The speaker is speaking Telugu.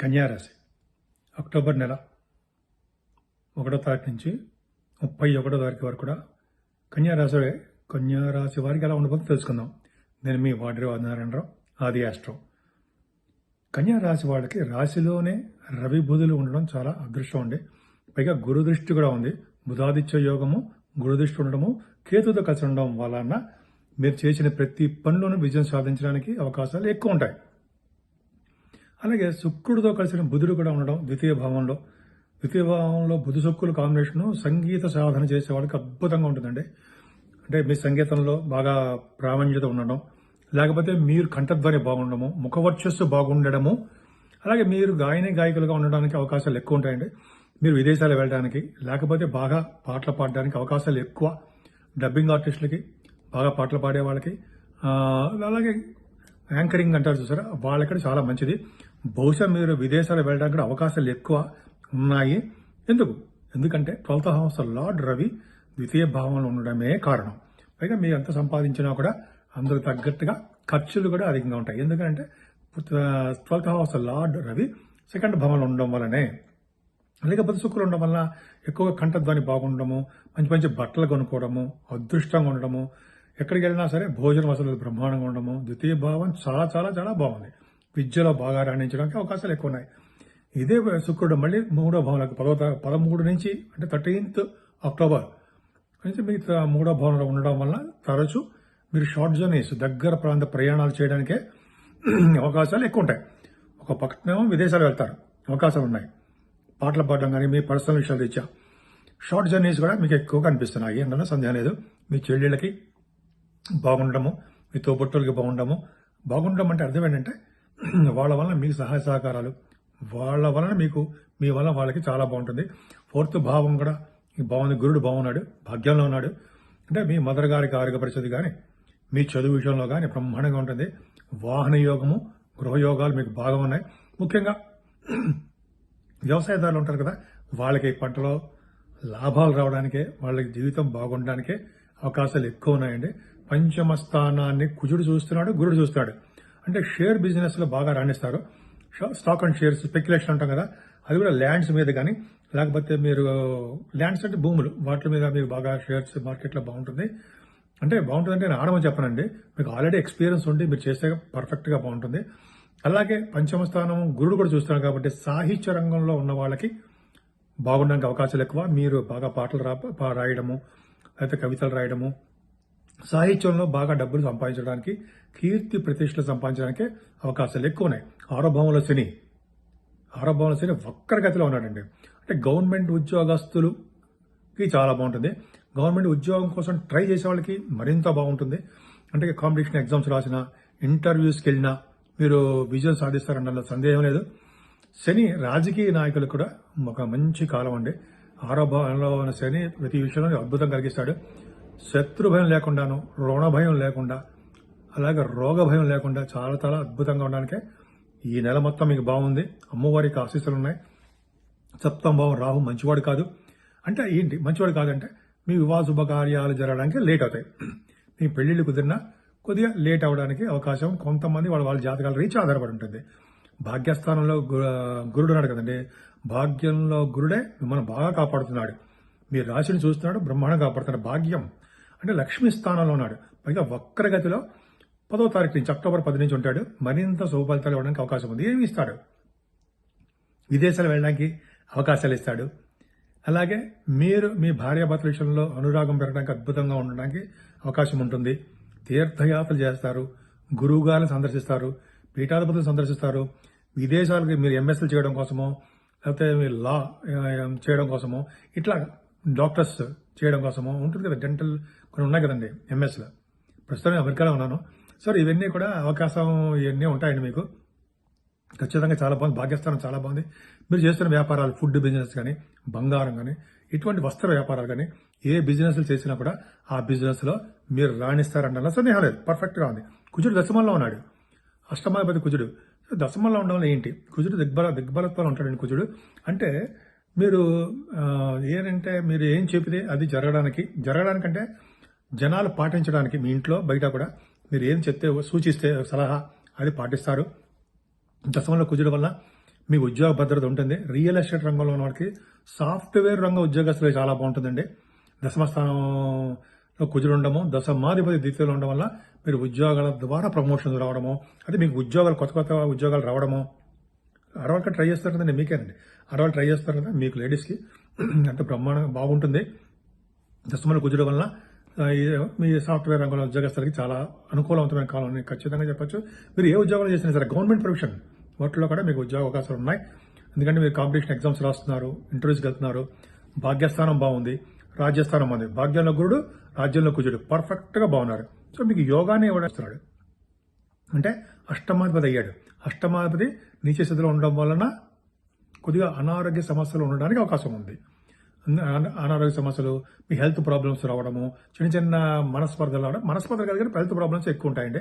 కన్యారాశి. అక్టోబర్ నెల ఒకటో తారీఖు నుంచి ముప్పై ఒకటో తారీఖు వరకు కూడా కన్యారాశి కన్యారాశి వారికి ఎలా ఉండబోతుందో తెలుసుకుందాం. నేను మీ వాడ్రి నారాయణరావు ఆది ఆస్ట్రో. కన్యారాశి వాళ్ళకి రాశిలోనే రవి బుధులు ఉండడం చాలా అదృష్టం అండి. పైగా గురు దృష్టి కూడా ఉంది. బుధాదిత్య యోగము గురు దృష్టి ఉండడము కేతుతో కలిసి ఉండడం వలన మీరు చేసిన ప్రతి పనిలోనూ విజయం సాధించడానికి అవకాశాలు ఎక్కువ ఉంటాయి. అలాగే శుక్రుడితో కలిసిన బుధుడు కూడా ఉండడం ద్వితీయ భావంలో. ద్వితీయ భావంలో బుధు శుక్రుల కాంబినేషన్ సంగీత సాధన చేసేవాళ్ళకి అద్భుతంగా ఉంటుందండి. అంటే మీ సంగీతంలో బాగా ప్రావీణ్యత ఉండడం లేకపోతే మీరు కంఠధ్వని బాగుండడము ముఖవర్చస్సు బాగుండడము అలాగే మీరు గాయని గాయకులుగా ఉండడానికి అవకాశాలు ఎక్కువ ఉంటాయండి. మీరు విదేశాలు వెళ్ళడానికి లేకపోతే బాగా పాటలు పాడడానికి అవకాశాలు ఎక్కువ. డబ్బింగ్ ఆర్టిస్టులకి బాగా పాటలు పాడే వాళ్ళకి అలాగే యాంకరింగ్ అంటారు చూసారా? వాళ్ళకి చాలా మంచిది. బహుశా మీరు విదేశాలు వెళ్ళడానికి కూడా అవకాశాలు ఎక్కువ ఉన్నాయి. ఎందుకు? ఎందుకంటే ట్వెల్త్ హౌస్ లార్డ్ రవి ద్వితీయ భావంలో ఉండడమే కారణం. పైగా మీరు ఎంత సంపాదించినా కూడా అందరు తగ్గట్టుగా ఖర్చులు కూడా అధికంగా ఉంటాయి. ఎందుకంటే twelfth house lord Ravi second భావంలో ఉండడం వల్లనే. లేకపోతే శుక్రులు ఉండడం వల్ల ఎక్కువగా కంఠధ్వని బాగుండడము మంచి మంచి బట్టలు కొనుక్కోవడము అదృష్టంగా ఉండడము ఎక్కడికి వెళ్ళినా సరే భోజన అసలు బ్రహ్మాండంగా ఉండము ద్వితీయ భావం చాలా చాలా చాలా బాగుంది. విద్యలో బాగా రాణించడానికి అవకాశాలు ఎక్కువ ఉన్నాయి ఇదే శుక్రుడు మళ్ళీ మూడో భావంలోకి పదో పదమూడు నుంచి అంటే థర్టీన్త్ అక్టోబర్ నుంచి మీకు మూడో భవనంలో ఉండడం వల్ల తరచూ మీరు షార్ట్ జర్నీస్ దగ్గర ప్రాంత ప్రయాణాలు చేయడానికే అవకాశాలు ఎక్కువ ఉంటాయి ఒక పక్కనేమో విదేశాలు వెళ్తారు. అవకాశాలు ఉన్నాయి. పాటలు పాడడం కానీ మీ పర్సనల్ విషయాలు రీత్యా షార్ట్ జర్నీస్ కూడా మీకు ఎక్కువ కనిపిస్తున్నాయి అన్న సందేహం లేదు. మీ చెల్లెళ్ళకి బాగుండము మీ తోబుట్టులకి బాగుండము బాగుండడం అంటే అర్థం ఏంటంటే వాళ్ళ వలన మీకు సహాయ సహకారాలు వాళ్ళ వలన మీకు మీ వలన వాళ్ళకి చాలా బాగుంటుంది. ఫోర్త్ భావం కూడా బాగుంది గురుడు బాగున్నాడు భాగ్యంలో ఉన్నాడు. అంటే మీ మదర్ గారికి ఆరోగ్య పరిస్థితి కానీ మీ చదువు విషయంలో కానీ బ్రహ్మాండంగా ఉంటుంది. వాహన యోగము గృహయోగాలు మీకు బాగా ఉన్నాయి. ముఖ్యంగా వ్యవసాయదారులు ఉంటారు కదా వాళ్ళకి పంటలో లాభాలు రావడానికే వాళ్ళకి జీవితం బాగుండడానికే అవకాశాలు ఎక్కువ ఉన్నాయండి. పంచమ స్థానాన్ని కుజుడు చూస్తున్నాడు గురుడు చూస్తున్నాడు అంటే షేర్ బిజినెస్లో బాగా రాణిస్తారు. స్టాక్ అండ్ షేర్స్ స్పెక్యులేషన్ అంటాం కదా అది కూడా ల్యాండ్స్ మీద కానీ లేకపోతే మీరు ల్యాండ్స్ అంటే భూములు వాటి మీద మీరు బాగా షేర్స్ మార్కెట్లో బాగుంటుంది. అంటే బాగుంటుంది అంటే నేను ఆడమని చెప్పనండి. మీకు ఆల్రెడీ ఎక్స్పీరియన్స్ ఉండి మీరు చేస్తే పర్ఫెక్ట్గా బాగుంటుంది. అలాగే పంచమ స్థానం గురుడు కూడా చూస్తున్నారు కాబట్టి సాహిత్య రంగంలో ఉన్న వాళ్ళకి బాగుండడానికి అవకాశాలు ఎక్కువ. మీరు బాగా పాటలు రా రాయడము లేకపోతే కవితలు రాయడము సాహిత్యంలో బాగా డబ్బులు సంపాదించడానికి కీర్తి ప్రతిష్టలు సంపాదించడానికి అవకాశాలు ఎక్కువ ఉన్నాయి. ఆరో శని. ఆరో శని వక్రగతిలో ఉన్నాడండి. అంటే గవర్నమెంట్ ఉద్యోగస్తులకి చాలా బాగుంటుంది. గవర్నమెంట్ ఉద్యోగం కోసం ట్రై చేసే వాళ్ళకి మరింత బాగుంటుంది. అంటే కాంపిటీషన్ ఎగ్జామ్స్ రాసిన ఇంటర్వ్యూస్కి వెళ్ళినా మీరు విజయం సాధిస్తారన్న సందేహం లేదు. శని రాజకీయ నాయకులకు కూడా ఒక మంచి కాలం అండి. ఆరో ఉన్న శని ప్రతి విషయంలో అద్భుతం కలిగిస్తాడు. శత్రు భయం లేకుండాను రుణభయం లేకుండా అలాగే రోగ భయం లేకుండా చాలా చాలా అద్భుతంగా ఉండడానికే ఈ నెల మొత్తం మీకు బాగుంది. అమ్మవారికి ఆశీస్సులు ఉన్నాయి సప్తం భావం రాహు మంచివాడు కాదు. అంటే ఏంటి మంచివాడు కాదంటే మీ వివాహ శుభకార్యాలు జరగడానికి లేట్ అవుతాయి. మీ పెళ్ళిళ్ళు కుదిరినా కొద్దిగా లేట్ అవడానికి అవకాశం కొంతమంది వాళ్ళ వాళ్ళ జాతకాల రీచ్ ఆధారపడి ఉంటుంది. భాగ్యస్థానంలో గు- గురుడు ఉన్నాడు కదండి. భాగ్యంలో గురుడే మిమ్మల్ని బాగా కాపాడుతున్నాడు. మీ రాశిని చూస్తున్నాడు బ్రహ్మాండం కాపాడుతున్నాడు. భాగ్యం. అంటే లక్ష్మీ స్థానంలో ఉన్నాడు. పైగా వక్రగతిలో పదో తారీఖు నుంచి అక్టోబర్ పది నుంచి ఉంటాడు. మరింత శుభ ఫలితాలు ఇవ్వడానికి అవకాశం ఉంది. ఏమి ఇస్తాడు? విదేశాలు వెళ్ళడానికి అవకాశాలు ఇస్తాడు. అలాగే మీరు మీ భార్యాభర్తల విషయంలో అనురాగం పెరగడానికి అద్భుతంగా ఉండడానికి అవకాశం ఉంటుంది. తీర్థయాత్రలు చేస్తారు. గురువుగారిని సందర్శిస్తారు. పీఠాధిపతులు సందర్శిస్తారు. విదేశాలకు మీరు ఎంఎస్ఎల్ చేయడం కోసమో లేకపోతే మీరు లా చేయడం కోసమో ఇట్లా డాక్టర్స్ చేయడం కోసమో ఉంటుంది కదా డెంటల్ కొన్ని ఉన్నాయి కదండి ఎంఎస్లో ప్రస్తుతం అమెరికాలో ఉన్నాను. సార్ ఇవన్నీ కూడా అవకాశం ఇవన్నీ ఉంటాయండి మీకు. ఖచ్చితంగా చాలా బాగుంది. భాగ్యస్థానం చాలా బాగుంది. మీరు చేస్తున్న వ్యాపారాలు ఫుడ్ బిజినెస్ కానీ బంగారం కానీ ఇటువంటి వస్త్ర వ్యాపారాలు కానీ ఏ బిజినెస్లు చేసినా కూడా ఆ బిజినెస్లో మీరు రాణిస్తారన్న సందేహం లేదు. పర్ఫెక్ట్గా ఉంది. కుజుడు దశమంలో ఉన్నాడు. అష్టమాధిపతి కుజుడు. దశమంలో ఉండడం వల్ల ఏంటి? కుజుడు దిగ్బల దిగ్బలత్వంలో ఉంటాడండి కుజుడు. అంటే మీరు ఏంటంటే మీరు ఏం చెబితే అది జరగడానికి జరగడానికంటే జనాలు పాటించడానికి మీ ఇంట్లో బయట కూడా మీరు ఏం చెప్తే సూచిస్తే సలహా అది పాటిస్తారు. దశమంలో కుజుడు వల్ల మీకు ఉద్యోగ భద్రత ఉంటుంది. రియల్ ఎస్టేట్ రంగంలో ఉన్నవాడికి సాఫ్ట్వేర్ రంగ ఉద్యోగస్తులు చాలా బాగుంటుందండి. దశమస్థానంలో కుజుడు ఉండము దశమాధిపతి ద్వితీయులు ఉండడం వల్ల మీరు ఉద్యోగాల ద్వారా ప్రమోషన్స్ రావడము అది మీకు ఉద్యోగాలు కొత్త కొత్త ఉద్యోగాలు రావడము. ఆడవాళ్ళకి ట్రై చేస్తారు కదండి మీకేనండి? ఆడవాళ్ళు ట్రై చేస్తారు కదా మీకు లేడీస్కి. అంటే బ్రహ్మాండంగా బాగుంటుంది. దశమల కుజుడు వల్ల మీ సాఫ్ట్వేర్ రంగంలో ఉద్యోగస్తులకి చాలా అనుకూలవంతమైన కాలం అని ఖచ్చితంగా చెప్పొచ్చు. మీరు ఏ ఉద్యోగాలు చేసినా సరే గవర్నమెంట్ ప్రొఫెషన్ వాటిలో కూడా మీకు ఉద్యోగ అవకాశాలు ఉన్నాయి. ఎందుకంటే మీరు కాంపిటీషన్ ఎగ్జామ్స్ రాస్తున్నారు ఇంటర్వ్యూస్కి వెళ్తున్నారు భాగ్యస్థానం బాగుంది రాజ్యస్థానం బాగుంది. భాగ్యంలో గురుడు రాజ్యంలో కుజుడు పర్ఫెక్ట్గా బాగున్నారు. సో మీకు యోగానే ఇవ్వడేస్తున్నాడు అంటే అష్టమాధిపతి అయ్యాడు. అష్టమాధిపతి నీచ స్థితిలో ఉండడం వలన కొద్దిగా అనారోగ్య సమస్యలు ఉండడానికి అవకాశం ఉంది. అనారోగ్య సమస్యలు మీ హెల్త్ ప్రాబ్లమ్స్ రావడము చిన్న చిన్న మనస్పర్ధలు రావడం మనస్పర్ధలు కలిగిన హెల్త్ ప్రాబ్లమ్స్ ఎక్కువ ఉంటాయండి.